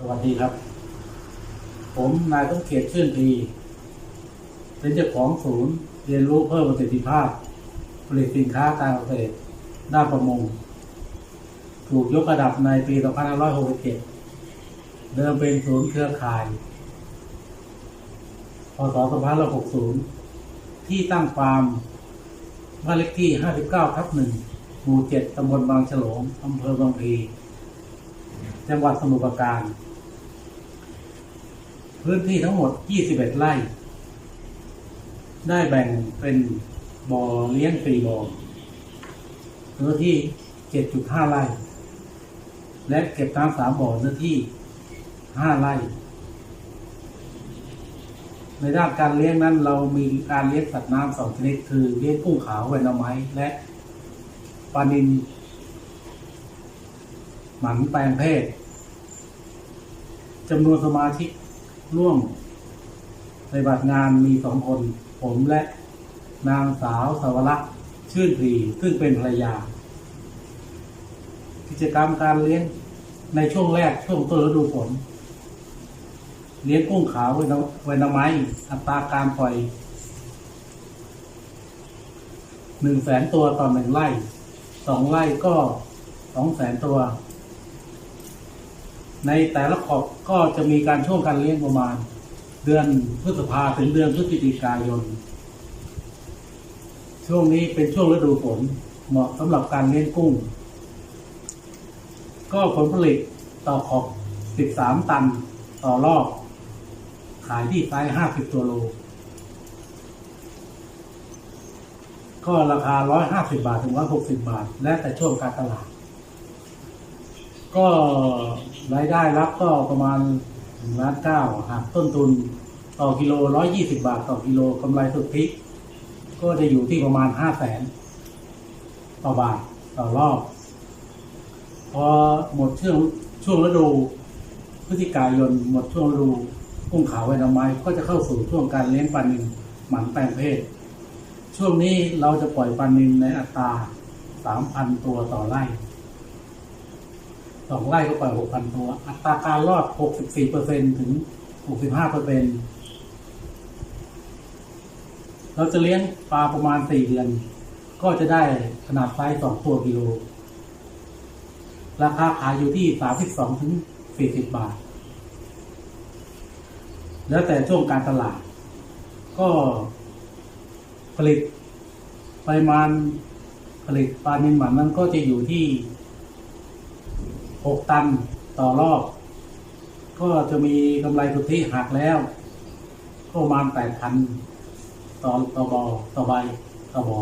สวัสดีครับ ผมนายต้องเกียรติชื่นที เป็นเจ้าของศูนย์เรียนรู้เพิ่มประสิทธิภาพ ผลิตสินค้าการเกษตรด้านประมง ถูกยกระดับในปี 2567 เดิมเป็นศูนย์เครือข่าย พศ 2560 ที่ตั้งฟาร์มบ้านเลขที่ 59 ทับ 1 หมู่ 7 ตำบลบางฉลง อำเภอบางพลี จังหวัดสมุทรปราการ พื้นที่ทั้งหมด 21 ไร่ ได้แบ่งเป็นบ่อเลี้ยงสี่บ่อเนื้อที่ 7.5 ไร่ และเก็บน้ำสามบ่อเนื้อที่ 5 ไร่ ในด้านการเลี้ยงนั้นเรามีการเลี้ยงสัตว์น้ำสองชนิดคือเลี้ยงกุ้งขาวแวนไม้และปลานินหมันแปลงเพศจำนวนสมาชิก ร่วมปฏิบัติงานมีสองคน ผมและนางสาวสาวรักษ์ชื่นรีซึ่งเป็นภรรยา กิจกรรมการเลี้ยงในช่วงแรกช่วงต้นฤดูฝนเลี้ยงกุ้งขาวไว้น้ำไวน้ำไม้อัตราการปล่อยหนึ่งแสนตัวต่อหนึ่งไร่สองไร่ก็สองแสนตัว ในแต่ละขอบก็จะมีการช่วงการเลี้ยงประมาณ เดือนพฤษภาถึงเดือนพฤศจิกายน ช่วงนี้เป็นช่วงฤดูฝนเหมาะสำหรับการเลี้ยงกุ้ง ก็ผลผลิตต่อขอบ 13 ตันต่อรอบ ขายที่ไซส์50 ตัวโล ก็ราคา 150 บาทถึง 160 บาท และแต่ช่วงการตลาด ก็ รายได้รับก็ประมาณล้านเก้าหากต้นทุนต่อกิโล120บาทต่อกิโลกำไรสุทธิก็จะอยู่ที่ประมาณ5แสนต่อบาทต่อรอบ พอหมดช่วงช่วงฤดูพฤศจิกายนหมดช่วงฤดูกุ้งขาวไวนาไม้ก็จะเข้าสู่ช่วงการเลี้ยงปลานิลหมันแปลงเพศ ช่วงนี้เราจะปล่อยปลานิลในอัตรา3,000ตัวต่อไร่ สองไร่ก็ปล่อย6,000ตัว อัตราการรอด64%ถึง65%เปอร์เซ็นเราจะเลี้ยงปลาประมาณ4เดือน ก็จะได้ขนาดไซส์2ตัวกิโล ราคาขายอยู่ที่32ถึง40บาท แล้วแต่ช่วงการตลาด ก็ผลิตปริมาณผลิตปลานิลหมันนั้นก็จะอยู่ที่ 6 ตันต่อรอบ ก็จะมีกำไรสุทธิหักแล้ว ก็ประมาณ 8,000 ต่อต่อบอต่อใบต่อบอ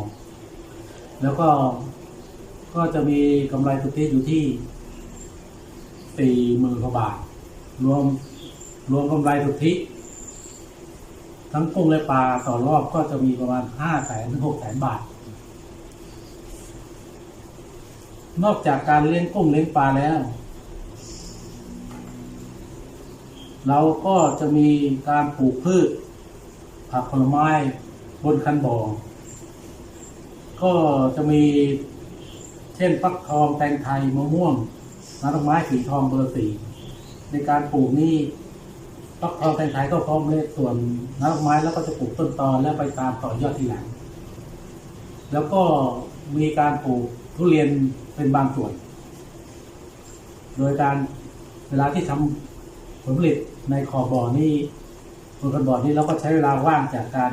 แล้วก็ก็จะมีกำไรสุทธิอยู่ที่สี่หมื่นกว่าบาท รวมรวมกำไรสุทธิ ทั้งกุ้งและปลาต่อรอบก็จะมีประมาณห้าแสนถึงหกแสนบาท นอกจากการเลี้ยงกุ้งเลี้ยงปลาแล้ว เราก็จะมีการปลูกพืช ผักผลไม้บนคันบ่อ ก็จะมีเช่นฟักทองแตงไทยมะม่วงน้ำดอกไม้สีทองเบอร์สี่ในการปลูกนี่ฟักทองแตงไทยก็พร้อมเลยส่วนน้ำดอกไม้แล้วก็จะปลูกต้นตอและไปตามต่อยอดทีหลัง แล้วก็ มีการปลูกทุเรียนเป็นบางส่วน โดยการเวลาที่ทำผลผลิตในขอบบ่อนี่บนขอบบ่อนี่เราก็ใช้เวลาว่างจากการ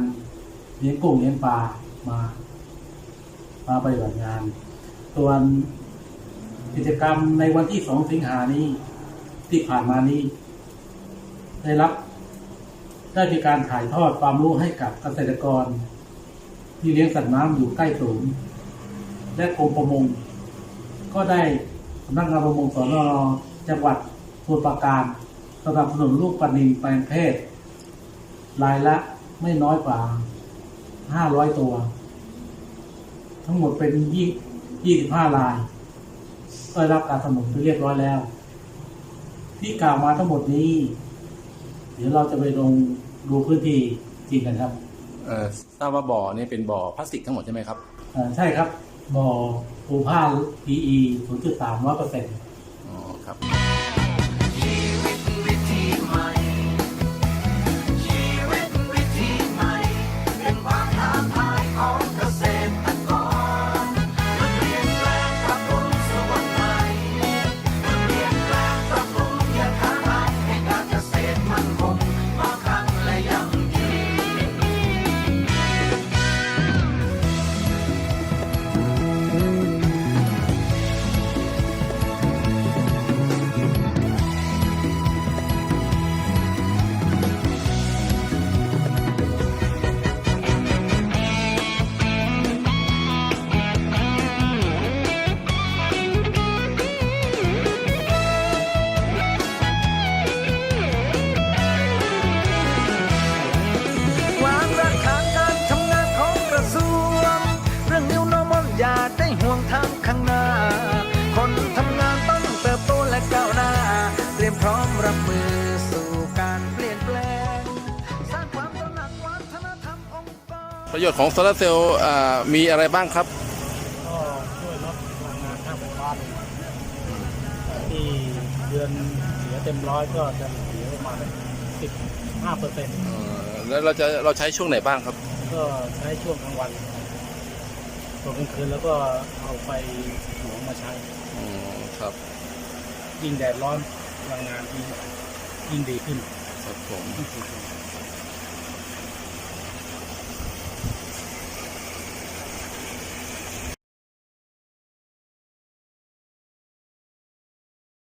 เลี้ยงกุ้งเลี้ยงปลามามาปฏิบัติงาน ส่วนกิจกรรมในวันที่สองสิงหานี้ที่ผ่านมานี้ ได้รับ ได้มีการถ่ายทอดความรู้ให้กับเกษตรกร ที่เลี้ยงสัตว์น้ำอยู่ใกล้ศูนย์ และกรมประมง ก็ได้สำนักงานประมงสนจังหวัดสมุพรปราการสนับสนุนลูกปลานิลแปลงเพศรายละไม่น้อยกว่า500ตัว ทั้งหมดเป็นยี่ยี่สิบห้ารายก็ได้รับการสนับสนุนไปเรียบร้อยแล้ว ที่กล่าวมาทั้งหมดนี้ เดี๋ยวเราจะไปลงดูพื้นที่จริงกันครับ เอ่อทราบว่าบ่อนี่เป็นบ่อพลาสติกทั้งหมดใช่ไหมครับเอ่อใช่ครับ บ่อภูมิภา PE 0.3ร้อยเปอร์เซ็นต์อ๋อครับ ประโยชน์ของโซลาร์เซลล์มีอะไรบ้างครับ ก็ช่วยลดพลังงานค่าไฟฟ้าลงที่เดือนเสียเต็มร้อยก็จะเสียประมาณสิบห้าเปอร์เซ็นต์แล้วเราจะเราใช้ช่วงไหนบ้างครับ ก็ใช้ช่วงกลางวันตอนกลางคืนแล้วก็เอาไฟหลวงมาใช้อืมครับยิ่งแดดร้อนพลังงานยิ่งยิ่งดีขึ้นครับผม